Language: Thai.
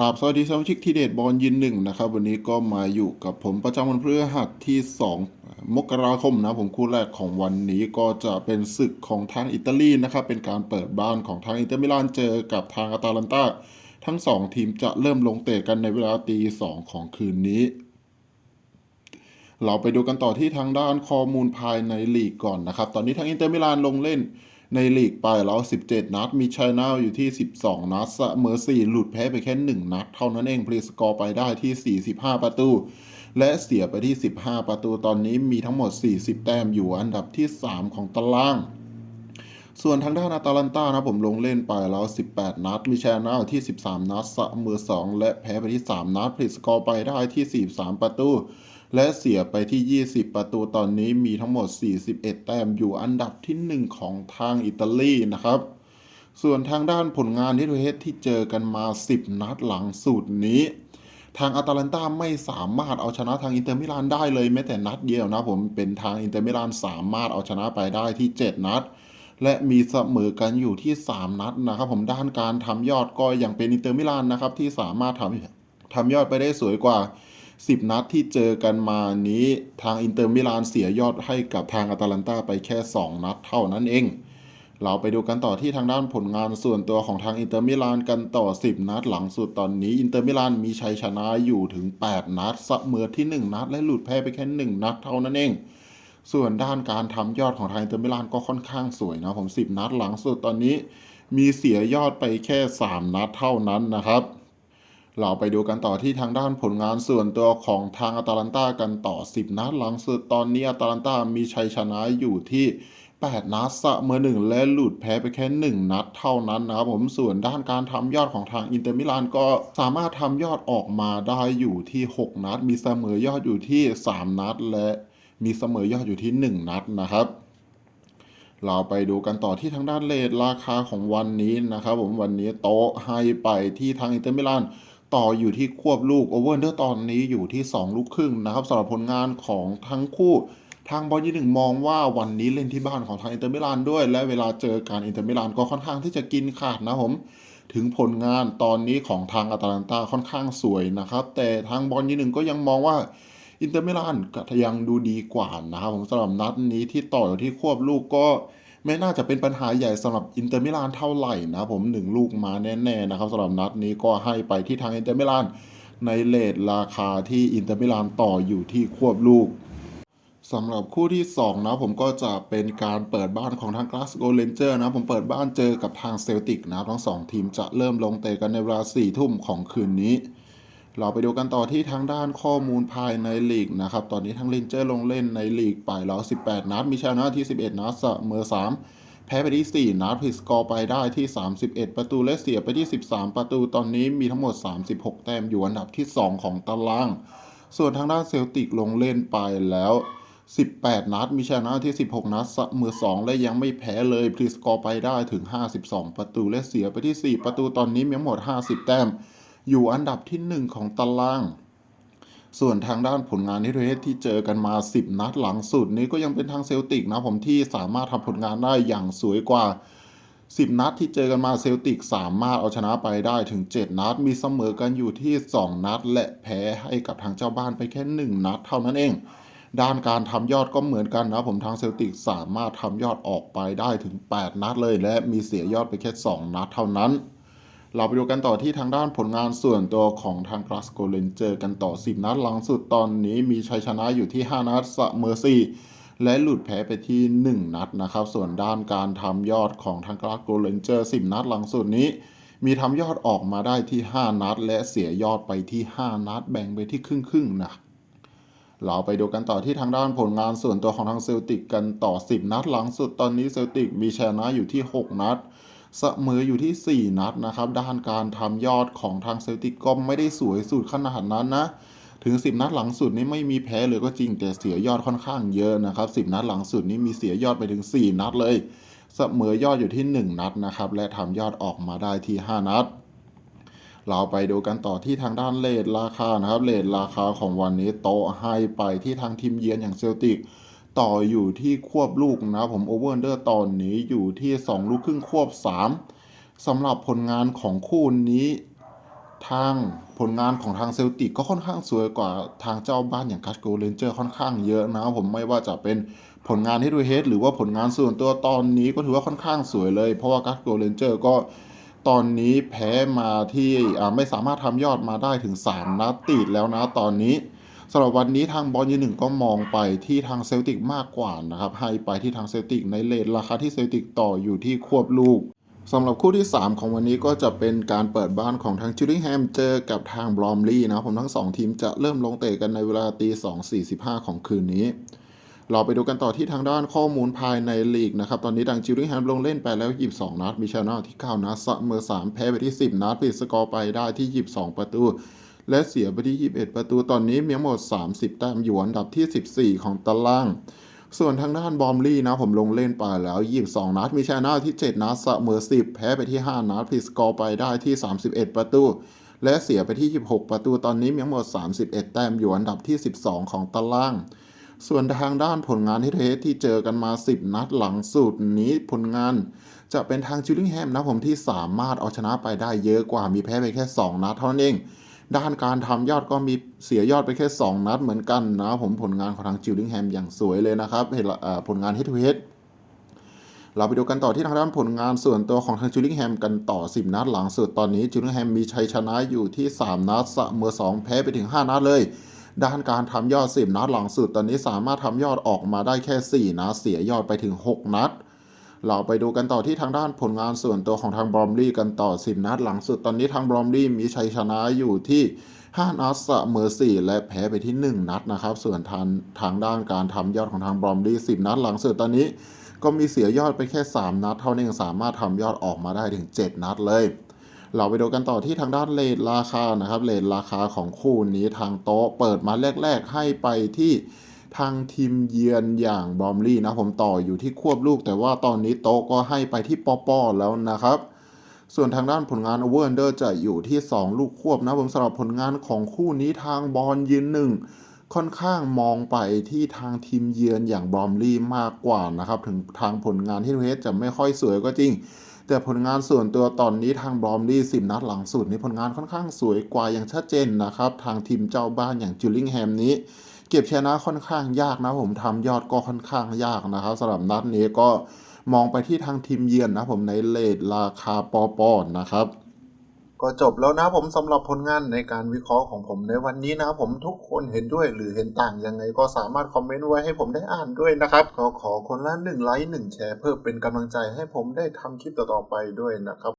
ราบสวัสดีสมาชิกทีเด็ดบอลยินหนึ่งนะครับ วันนี้ก็มาอยู่กับผมประจำวันพฤหัสที่ 2 มกราคมนะผมคู่แรกของวันนี้ก็จะเป็นศึกของทางอิตาลีนะครับ เป็นการเปิดบ้านของทางอินเตอร์มิลานเจอกับทางอาตาลันตาทั้ง 2 ทีมจะเริ่มลงเตะกันในเวลาตีสองของคืนนี้ เราไปดูกันต่อที่ทางด้านข้อมูลภายในลีกก่อนนะครับ ตอนนี้ทางอินเตอร์มิลานลงเล่น ในลีกไปแล้ว 17 นัด มีชัยนาอยู่ที่ 12 นัดเสมอ4หลุดแพ้ไปแค่ 1 นัด เท่านั้นเองพลสกอร์ไปได้ที่ 45 ประตู และเสียไปที่ 15 ประตูตอนนี้มีทั้งหมด 40 แต้มอยู่อันดับที่ 3 ของตารางส่วนทางด้านอาตาลันต้านะผมลงเล่นไปแล้ว 18 นัด มีชร์นาที่ 13 นัดเสมอ2 และแพ้ไปที่ 3 นัดพลิสกอร์ไปได้ที่ 43 ประตู และเสียไปที่ 20 ประตูตอนนี้มีทั้งหมด 41 แต้มอยู่อันดับที่ 1 ของทางอิตาลีนะครับ ส่วนทางด้านผลงานที่เฮดที่เจอกันมา 10 นัดหลังสูตรนี้ ทางอาตาลันตาไม่สามารถเอาชนะทางอินเตอร์มิลานได้เลยแม้แต่นัดเดียวนะผมเป็นทางอินเตอร์มิลานสามารถเอาชนะไปได้ที่ 7 นัดและมีเสมอกันอยู่ที่ 3 นัดนะครับ ผมด้านการทำยอดก็ยังเป็นอินเตอร์มิลานนะครับที่สามารถทำทำยอดไปได้สวยกว่า 10 นัดที่เจอกันมานี้ทางอินเตอร์มิลานเสียยอดให้กับทางอาตาลันตาไปแค่ 2 นัดเท่านั้นเอง เราไปดูกันต่อที่ทางด้านผลงานส่วนตัวของทางอินเตอร์มิลานกันต่อ 10 นัดหลังสุดตอนนี้อินเตอร์มิลานมีชัยชนะอยู่ถึง 8 นัดเสมอที่ 1 นัด และหลุดแพ้ไปแค่ 1 นัดเท่านั้นเองส่วนด้านการทำยอดของทางอินเตอร์มิลานก็ค่อนข้างสวยนะผม 10 นัดหลังสุดตอนนี้ มีเสียยอดไปแค่ 3 นัดเท่านั้นนะครับ เราไปดูกันต่อที่ทางด้านผลงานส่วนตัวของทางอาตาลันตากันต่อ 10 นัดหลังสุดตอนนี้อาตาลันตามีชัยชนะอยู่ที่ 8 นัดเสมอหนึ่งและหลุดแพ้ไปแค่ 1 นัดเท่านั้นนะครับผมส่วนด้านการทำยอดของทางอินเตอร์มิลานก็สามารถทำยอดออกมาได้อยู่ที่ 6 นัด มีเสมอยอดอยู่ที่ 3 นัด และมีเสมอยอดอยู่ที่ 1 นัดนะครับเราไปดูกันต่อที่ทางด้านเลทราคาของวันนี้นะครับผมวันนี้โต๊ะให้ไปที่ทางอินเตอร์มิลาน ต่ออยู่ที่ควบลูกโอเวอร์เดอร์ตอนนี้อยู่ที่ 2 ลูกครึ่งนะครับสำหรับผลงานของทั้งคู่ทางบอลยี่หนึ่งมองว่าวันนี้เล่นที่บ้านของทางอินเตอร์มิลานด้วย และเวลาเจอการอินเตอร์มิลานก็ค่อนข้างที่จะกินขาดนะผม ถึงผลงานตอนนี้ของทางอาตาลันตาค่อนข้างสวยนะครับ แต่ทางบอลยี่หนึ่งก็ยังมองว่าอินเตอร์มิลานยังดูดีกว่านะครับผมสำหรับนัดนี้ที่ต่ออยู่ที่ควบลูกก็ ไม่น่าจะเป็นปัญหาใหญ่สำหรับอินเตอร์มิลานเท่าไหร่นะผมหนึ่งลูกมาแน่ๆนะครับสำหรับนัดนี้ก็ให้ไปที่ทางอินเตอร์มิลานในเลทราคาที่อินเตอร์มิลานต่ออยู่ที่ควบลูกสำหรับคู่ที่ 2 นะผมก็จะเป็นการเปิดบ้านของทางกลาสโกเลนเจอร์นะผมเปิดบ้านเจอกับทางเซลติกนะทั้งสองทีมจะเริ่มลงเตะกันในเวลา4ทุ่มของคืนนี้ เราไปดูกันต่อที่ทางด้านข้อมูลภายในลีกนะครับ ตอนนี้ทางเลนเจอร์ลงเล่นในลีกไปแล้ว 18 นัด มีชนะที่ 11 นัดเสมอ 3 แพ้ไปที่ 4 นัดผิดสกอร์ไปได้ที่ 31 ประตูและเสียไปที่ 13 ประตู ตอนนี้มีทั้งหมด 36 แต้มอยู่อันดับที่ 2 ของตาราง ส่วนทางด้านเซลติกลงเล่นไปแล้ว18 นัด มีชนะที่ 16 นัดเสมอ2 และยังไม่แพ้เลยพลีสกอร์ไปได้ถึง 52 ประตูและเสียไปที่ 4 ประตูตอนนี้มีทั้งหมด 50 แต้ม อยู่อันดับที่ 1 ของตาราง ส่วนทางด้านผลงานที่เทสที่เจอกันมา 10 นัดหลังสุดนี้ก็ยังเป็นทางเซลติกนะผมที่สามารถทำผลงานได้อย่างสวยกว่า 10 นัดที่เจอกันมาเซลติกสามารถเอาชนะไปได้ถึง 7 นัด มีเสมอกันอยู่ที่ 2 นัด และแพ้ให้กับทางเจ้าบ้านไปแค่ 1 นัดเท่านั้นเองด้านการทำยอดก็เหมือนกันนะผมทางเซลติกสามารถทำยอดออกไปได้ถึง 8 นัดเลย และมีเสียยอดไปแค่ 2 นัดเท่านั้น เราไปดูกันต่อที่ทางด้านผลงานส่วนตัวของทางกลาสโกเลนเจอกันต่อ 10 นัดหลังสุดตอนนี้มีชัยชนะอยู่ที่ 5 นัดเสมอ4และหลุดแพ้ไปที่ 1 นัดนะครับ ส่วนด้านการทำยอดของทางกลาสโกเลนเจอร์ 10 นัดหลังสุดนี้ มีทำยอดออกมาได้ที่ 5 นัด และเสียยอดไปที่ 5 นัด แบ่งไปที่ครึ่งๆนะเราไปดูกันต่อที่ทางด้านผลงานส่วนตัวของทางเซลติกกันต่อ 10 นัดหลังสุดตอนนี้เซลติกมีชนะอยู่ที่ 6 นัด เสมออยู่ที่ 4 นัดนะครับ ด้านการทำยอดของทางเซลติกก็ไม่ได้สวยสุดขนาดนั้นนะ ถึง 10 นัดหลังสุดนี้ไม่มีแพ้เลยก็จริงแต่เสียยอดค่อนข้างเยอะนะครับ 10 นัดหลังสุดนี้มีเสียยอดไปถึง 4 นัดเลยเสมอยอดอยู่ที่ 1 นัดนะครับ และทำยอดออกมาได้ที่ 5 นัด เราไปดูกันต่อที่ทางด้านเลทราคานะครับเลทราคาของวันนี้โตให้ไปที่ทางทีมเยือนอย่างเซลติก ต่ออยู่ที่ควบลูกนะผมโอเวอร์เดอร์ตอนนี้อยู่ที่ 2 ลูกครึ่งควบ 3สำหรับผลงานของคู่นี้ทางผลงานของทางเซลติกก็ค่อนข้างสวยกว่าทางเจ้าบ้านอย่างกัสโกเรนเจอร์ค่อนข้างเยอะนะครับผมไม่ว่าจะเป็นผลงานที่ดูเฮดหรือว่าผลงานส่วนตัวตอนนี้ก็ถือว่าค่อนข้างสวยเลย เพราะว่ากัสโกเรนเจอร์ก็ตอนนี้แพ้มาที่ไม่สามารถทำยอดมาได้ถึง 3 นัดติดแล้วนะตอนนี้ สำหรับวันนี้ทางบอลยืนหนึ่งก็มองไปที่ทางเซลติกมากกว่านะครับให้ไปที่ทางเซลติกในเลทราคาที่เซลติกต่ออยู่ที่ควบลูกสำหรับคู่ที่ 3 ของวันนี้ก็จะเป็นการเปิดบ้านของทางจิลลิงแฮมเจอกับทางบรอมลี่นะผมทั้ง 2 ทีมจะเริ่มลงเตะกันในเวลาตี2.45 ของคืนนี้ เราไปดูกันต่อที่ทางด้านข้อมูลภายในลีกนะครับ ตอนนี้ทางจิลิงแฮมลงเล่นไปแล้ว 22 นัด มีชนะที่ 9 นัดเสมอ3 แพ้ไปที่ 10 นัดปิดสกอร์ไปได้ที่ 22 ประตู และเสียไปที่ 21 ประตูตอนนี้มีทั้งหมด 30 แต้มอยู่อันดับที่ 14 ของตาราง ส่วนทางด้านบอมลี่นะผมลงเล่นไปแล้ว 22 นัด มีชนะที่ 7 นัดเสมอ 10 แพ้ไปที่ 5 นัดผิสกอร์ไปได้ที่ 31 ประตู และเสียไปที่26ประตูตอนนี้มีทั้งหมด 31 แต้มอยู่อันดับที่ 12 ของตารางส่วนทางด้านผลงานที่เทสที่เจอกันมา 10 นัดหลังสุดนี้ผลงาน จะเป็นทางจิลลิงแฮมนะผมที่สามารถเอาชนะไปได้เยอะกว่ามีแพ้ไปแค่ 2 นัดเท่านั้นเอง ด้านการทำยอดก็มีเสียยอดไปแค่ 2 นัดเหมือนกันนะผมผลงานของทางจิลลิงแฮมอย่างสวยเลยนะครับเห็นผลงานเฮดทูเฮดเราไปดูกันต่อที่ทางด้านผลงานส่วนตัวของทางจิลลิงแฮมกันต่อ 10 นัดหลังสุดตอนนี้จิลลิงแฮมมีชัยชนะอยู่ที่ 3 นัดเสมอ2 แพ้ไปถึง 5 นัดเลยด้านการทำยอด 10 นัดหลังสุดตอนนี้สามารถทำยอดออกมาได้แค่ 4 นัดเสียยอดไปถึง 6 นัด เราไปดูกันต่อที่ทางด้านผลงานส่วนตัวของทางบรอมลี่กันต่อ 10 นัดหลังสุดตอนนี้ทางบรอมลี่มีชัยชนะอยู่ที่5นัดเสมอ4และแพ้ไปที่ 1 นัดนะครับ ส่วนทางทางด้านการทำยอดของทางบรอมลี่10 นัดหลังสุดตอนนี้ ก็มีเสียยอดไปแค่ 3 นัด เท่านั้นสามารถทำยอดออกมาได้ถึง 7 นัดเลยเราไปดูกันต่อที่ทางด้านเลทราคานะครับเลทราคาของคู่นี้ทางโต๊ะเปิดมาแรก ๆ ให้ไปที่ ทางทีมเยือนอย่างบอมลี่นะผมต่ออยู่ที่ควบลูก แต่ว่าตอนนี้โต๊ะก็ให้ไปที่ปอปอแล้วนะครับ ส่วนทางด้านผลงานโอเวอร์เดอร์จะอยู่ที่ 2 ลูกควบนะผมสำหรับผลงานของคู่นี้ทางบอลยืนหนึ่งค่อนข้างมองไปที่ทางทีมเยือนอย่างบอมลี่มากกว่านะครับ ถึงทางผลงานที่เฮดจะไม่ค่อยสวยก็จริง แต่ผลงานส่วนตัวตอนนี้ทางบอมลี่สิบนัดหลังสุดนี้ผลงานค่อนข้างสวยกว่าอย่างชัดเจนนะครับ ทางทีมเจ้าบ้านอย่างจิลลิงแฮมนี้ เก็บชนะค่อนข้างยากนะผมทำยอดก็ค่อนข้างยากนะครับสำหรับนัดนี้ก็มองไปที่ทางทีมเยือนนะผมในเลทราคาปอปอนนะครับ ก็จบแล้วนะผมสำหรับผลงานในการวิเคราะห์ของผมในวันนี้นะผมทุกคนเห็นด้วยหรือเห็นต่างยังไงก็สามารถคอมเมนต์ไว้ให้ผมได้อ่านด้วยนะครับก็ขอคนละหนึ่งไลค์หนึ่งแชร์เพื่อเป็นกำลังใจให้ผมได้ทำคลิปต่อๆไปด้วยนะครับ